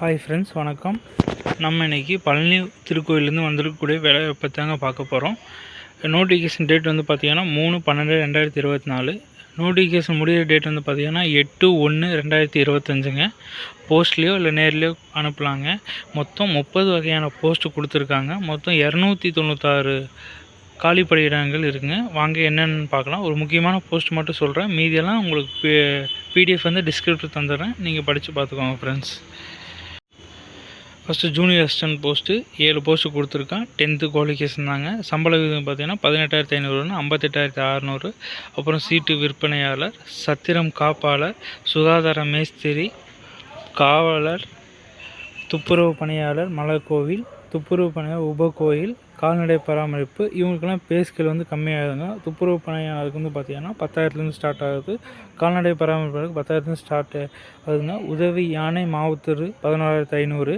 Hi friends வணக்கம். நம்ம இன்னைக்கு பழனி திருக்கோயிலேருந்து வந்திருக்கக்கூடிய வேலை பற்றி தாங்க பார்க்க போகிறோம் நோட்டிஃபிகேஷன் டேட் வந்து பார்த்திங்கன்னா மூணு பன்னெண்டு ரெண்டாயிரத்தி இருபத்தி நாலு. நோட்டிஃபிகேஷன் முடிகிற டேட் வந்து பார்த்திங்கன்னா எட்டு ஒன்று ரெண்டாயிரத்தி இருபத்தஞ்சுங்க. போஸ்ட்லேயோ இல்லை நேர்லேயோ அனுப்பலாங்க. மொத்தம் முப்பது வகையான போஸ்ட்டு கொடுத்துருக்காங்க. மொத்தம் இரநூத்தி தொண்ணூத்தாறு காலி பணியிடங்கள் இருக்குங்க. வாங்க என்னென்னு பார்க்கலாம். ஒரு முக்கியமான போஸ்ட் மட்டும் சொல்கிறேன் மீதியெல்லாம் உங்களுக்கு பிடிஎஃப் வந்து டிஸ்கிரிப்டிவ் தந்துடுறேன். நீங்கள் படித்து பார்த்துக்கோங்க friends first junior assistant post ஏழு போஸ்ட்டு கொடுத்துருக்கான். டென்த்து குவாலிஃபிகேஷன் தாங்க. சம்பள விகிதம் பார்த்தீங்கன்னா பதினெட்டாயிரத்தி ஐநூறுன்னு ஐம்பத்தெட்டாயிரத்தி அறநூறு. அப்புறம் சீட்டு விற்பனையாளர் சத்திரம் காப்பாளர் சுகாதார மேஸ்திரி காவலர் துப்புரவு பணியாளர் மலர்கோவில் துப்புரவு பணியாளர் உபகோயில் கால்நடை பராமரிப்பு. இவங்களுக்கெல்லாம் பே ஸ்கேல் வந்து கம்மியாகுதுங்க. துப்புரவு பணியாளருக்கு வந்து பார்த்தீங்கன்னா பத்தாயிரத்துலேருந்து ஸ்டார்ட் ஆகுது. கால்நடை பராமரிப்பாளருக்கு பத்தாயிரத்துலேருந்து ஸ்டார்ட் ஆகுதுங்க. உதவி யானை மாவுத்தூர் பதினோராயிரத்து ஐநூறு.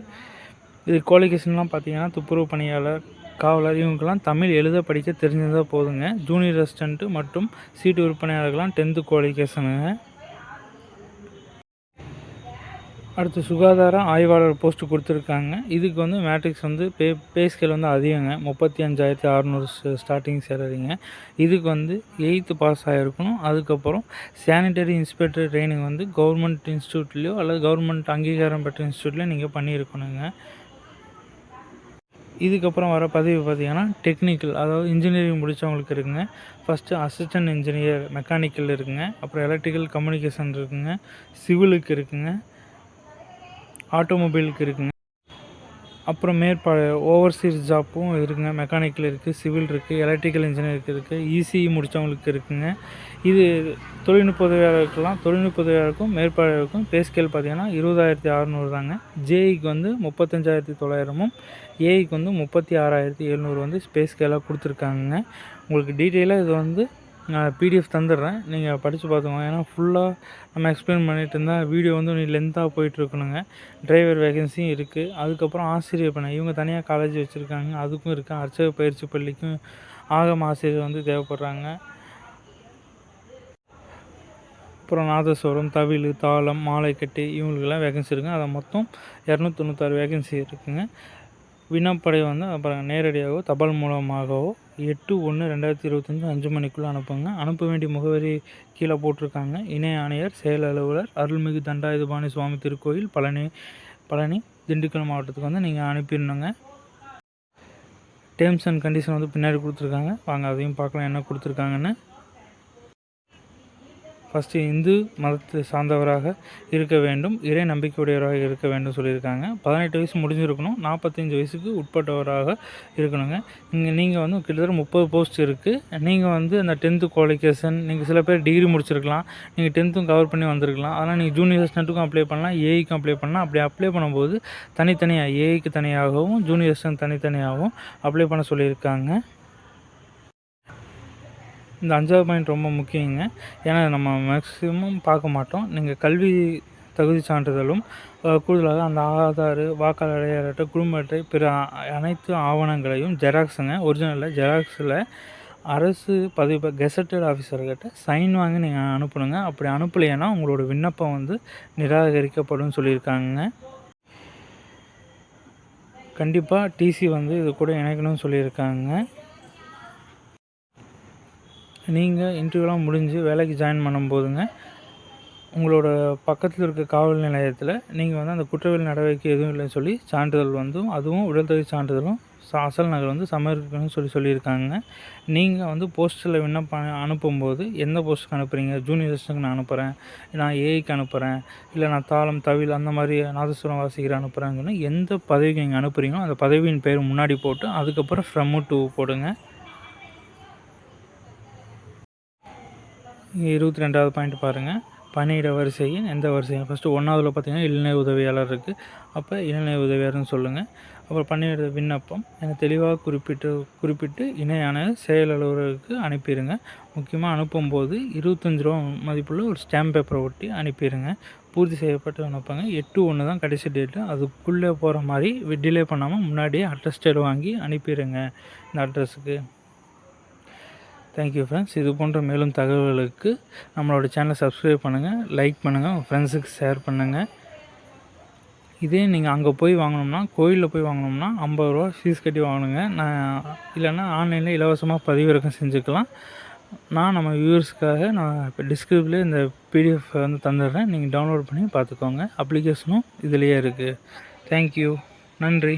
இது குவாலிஃபிகேஷன்லாம் பார்த்தீங்கன்னா துப்புரவு பணியாளர் காவலர் இவங்களுக்கெல்லாம் தமிழ் எழுத படிக்க தெரிஞ்சிருந்தால் போதுங்க. ஜூனியர் அசிஸ்டண்ட்டு மற்றும் சீட்டு விற்பனையாளர்கள்லாம் டென்த்து குவாலிஃபிகேஷனுங்க அடுத்து சுகாதார ஆய்வாளர் போஸ்ட்டு கொடுத்துருக்காங்க. இதுக்கு வந்து மேட்ரிக்ஸ் வந்து பே பே ஸ்கேல் வந்து அதிகங்க. முப்பத்தி அஞ்சாயிரத்தி அறநூறு ஸ்டார்டிங் சேலரிங்க இதுக்கு வந்து எயித்து பாஸ் ஆகிருக்கணும் அதுக்கப்புறம் சானிடரி இன்ஸ்பெக்டர் ட்ரைனிங் வந்து கவர்மெண்ட் இன்ஸ்டியூட்லேயோ அல்லது கவர்மெண்ட் அங்கீகாரம் பெற்ற இன்ஸ்டியூட்லேயோ நீங்கள் பண்ணியிருக்கணுங்க. இதுக்கப்புறம் வர பதவி பார்த்தீங்கன்னா டெக்னிக்கல் அதாவது இன்ஜினியரிங் முடித்தவங்களுக்கு இருக்குங்க. ஃபஸ்ட்டு அசிஸ்டன்ட் இன்ஜினியர் மெக்கானிக்கல் இருக்குங்க. அப்புறம் எலக்ட்ரிக்கல் கம்யூனிகேஷன் இருக்குங்க. சிவிலுக்கு இருக்குங்க. ஆட்டோமொபைலுக்கு இருக்குங்க. அப்புறம் மேற்பா ஓவர்சீஸ் ஜாப்பும் இருக்குங்க. மெக்கானிக்கல் இருக்குது சிவில் இருக்குது எலக்ட்ரிக்கல் இன்ஜினியருக்கு இருக்குது இசிஇ முடித்தவங்களுக்கு இருக்குதுங்க இது தொழில்நுட்ப உதவியாளருக்கெல்லாம் தொழில்நுட்ப உதவியாளருக்கும் மேற்பாளருக்கும் பே ஸ்கேல் இருபதாயிரத்தி அறநூறு தாங்க ஜேஇக்கு வந்து முப்பத்தஞ்சாயிரத்தி தொள்ளாயிரமும் ஏஐக்கு வந்து முப்பத்தி ஆறாயிரத்தி எழுநூறு வந்து ஸ்பேஸ் ஸ்கேலாக கொடுத்துருக்காங்க உங்களுக்கு டீட்டெயிலாக இது வந்து நான் பிடிஎஃப் தந்துடுறேன். நீங்கள் படித்து பார்த்துக்கோங்க. ஏன்னா ஃபுல்லாக நம்ம எக்ஸ்பிளைன் பண்ணிகிட்டு இருந்தால் வீடியோ வந்து நீ லென்த்தாக போயிட்டுருக்கணுங்க. டிரைவர் வேகன்சியும் இருக்குது அதுக்கப்புறம் ஆசிரியர் பண்ண இவங்க தனியாக காலேஜ் வச்சுருக்காங்க. அதுக்கும் இருக்குது அர்ச்சக பயிற்சி பள்ளிக்கும் ஆகம ஆசிரியர் வந்து தேவைப்படுறாங்க. அப்புறம் நாதஸ்வரம் தவில் தாளம் மாலைக்கட்டு இவங்களுக்கெல்லாம் வேகன்சி இருக்குது அதை மொத்தம் இரநூத்தி தொண்ணூத்தாறு வேகன்சி இருக்குதுங்க விண்ணப்படை வந்து அப்புறம் நேரடியாகவோ தபால் மூலமாகவோ எட்டு ஒன்று ரெண்டாயிரத்தி இருபத்தஞ்சி அஞ்சு மணிக்குள்ளே அனுப்புங்க. அனுப்ப வேண்டிய முகவரி கீழே போட்டிருக்காங்க. இணை ஆணையர் செயல் அலுவலர் அருள்மிகு தண்டாயுதபாணி சுவாமி திருக்கோயில் பழனி பழனி திண்டுக்கல் மாவட்டத்துக்கு வந்து நீங்கள் அனுப்பிடணுங்க. டேர்ம்ஸ் அண்ட் கண்டிஷன் வந்து பின்னாடி கொடுத்துருக்காங்க. வாங்க அதையும் பார்க்கலாம் என்ன கொடுத்துருக்காங்கன்னு. ஃபஸ்ட்டு இந்து மதத்தை சார்ந்தவராக இருக்க வேண்டும். இறை நம்பிக்கையுடையவராக இருக்க வேண்டும் சொல்லியிருக்காங்க. பதினெட்டு வயசு முடிஞ்சிருக்கணும். நாற்பத்தஞ்சு வயசுக்கு உட்பட்டவராக இருக்கணுங்க. இங்கே நீங்கள் வந்து கிட்டத்தட்ட முப்பது போஸ்ட் இருக்குது நீங்கள் வந்து அந்த டென்த்து குவாலிஃபிகேஷன் நீங்கள் சில பேர் டிகிரி முடிச்சிருக்கலாம். நீங்கள் டென்த்தும் கவர் பண்ணி வந்திருக்கலாம். அதனால் நீங்கள் ஜூனியர் அசிஸ்டண்ட்டுக்கும் அப்ளை பண்ணலாம். ஏஐக்கும் அப்ளை பண்ணலாம். அப்படி அப்ளை பண்ணும்போது தனித்தனியாக ஏஐக்கு தனியாகவும் ஜூனியர் அசிஸ்டன்ட் தனித்தனியாகவும் அப்ளை பண்ண சொல்லியிருக்காங்க. இந்த அஞ்சாவது பாயிண்ட் ரொம்ப முக்கியங்க. ஏன்னா நம்ம மேக்ஸிமம் பார்க்க மாட்டோம். நீங்கள் கல்வி தகுதி சான்றிதழும் கூடுதலாக அந்த ஆதார் வாக்காளர் அடையாள அட்டை குடும்ப அட்டை பிற அனைத்து ஆவணங்களையும் ஜெராக்ஸுங்க. ஒரிஜினலில் ஜெராக்ஸில் அரசு பதிவு கெசட்டட் ஆஃபீஸர்கிட்ட சைன் வாங்கி நீங்கள் அனுப்பணுங்க. அப்படி அனுப்பலைன்னா உங்களோட விண்ணப்பம் வந்து நிராகரிக்கப்படும் சொல்லியிருக்காங்க கண்டிப்பாக டிசி வந்து இது கூட இணைக்கணும்னு சொல்லியிருக்காங்க. நீங்கள் இன்டர்வியூலாம் முடிஞ்சு வேலைக்கு ஜாயின் பண்ணும்போதுங்க உங்களோட பக்கத்தில் இருக்க காவல் நிலையத்தில் நீங்கள் வந்து அந்த குற்றவியல் நடவடிக்கை எதுவும் இல்லைன்னு சொல்லி சான்றிதழ் வந்தும் அதுவும் உடல்தகுதி சான்றிதழும் அசல் நகல் வந்து சமர்ப்பிக்கணும்னு சொல்லி சொல்லியிருக்காங்க. நீங்கள் வந்து போஸ்ட்டில் விண்ணப்ப அனுப்பும்போது எந்த போஸ்ட்டுக்கு அனுப்புகிறீங்க ஜூனியர் நான் அனுப்புகிறேன் நான் ஏஐக்கு அனுப்புகிறேன் இல்லை நான் தாளம் தவில் அந்த மாதிரி நாதஸ்வரம் வாசிக்கிற அனுப்புகிறேன்னு எந்த பதவிக்கு நீங்கள் அனுப்புகிறீங்களோ அந்த பதவியின் பேர் முன்னாடி போட்டு அதுக்கப்புறம் ஃப்ரம்மு டூ போடுங்க. இருபத்தி ரெண்டாவது பாயிண்ட் பாருங்கள் பணியிட வரிசையின் எந்த வரிசையும் ஃபஸ்ட்டு ஒன்றாவதுல பார்த்தீங்கன்னா இளநிலை உதவியாளர் இருக்குது அப்போ இளநிலை உதவியாளர்னு சொல்லுங்கள் அப்புறம் பணியிட விண்ணப்பம். என தெளிவாக குறிப்பிட்டு குறிப்பிட்டு இணையான செயல் அலுவலருக்கு அனுப்பிடுங்க முக்கியமாக அனுப்பும்போது இருபத்தஞ்சி ரூபா மதிப்புள்ள ஒரு ஸ்டாம்ப் பேப்பரை ஒட்டி அனுப்பிடுங்க பூர்த்தி செய்யப்பட்டு அனுப்புங்க எட்டு ஒன்று தான் கடைசி டேட்டு அதுக்குள்ளே போகிற மாதிரி டிலே பண்ணாமல் முன்னாடியே அட்ரஸ் டேட் வாங்கி அனுப்பிடுங்க இந்த அட்ரஸுக்கு தேங்க்யூ ஃப்ரெண்ட்ஸ் இது போன்ற மேலும் தகவல்களுக்கு நம்மளோட சேனலை சப்ஸ்கிரைப் பண்ணுங்கள் லைக் பண்ணுங்கள் உங்கள் ஃப்ரெண்ட்ஸுக்கு ஷேர் பண்ணுங்கள் இதே நீங்கள் அங்கே போய் வாங்கினோம்னா கோயிலில் போய் வாங்கினோம்னா ஐம்பது ரூபா ஃபீஸ் கட்டி வாங்கணுங்க நான் இல்லைன்னா ஆன்லைனில் இலவசமாக பதிவிறக்கம் செஞ்சுக்கலாம். நான் நம்ம வியூவர்ஸ்க்காக நான் இப்போ டிஸ்கிரிப்லேயே இந்த பிடிஎஃப் வந்து தந்துடுறேன். நீங்கள் டவுன்லோட் பண்ணி பார்த்துக்கோங்க. அப்ளிகேஷனும் இதுலேயே இருக்குது தேங்க்யூ நன்றி.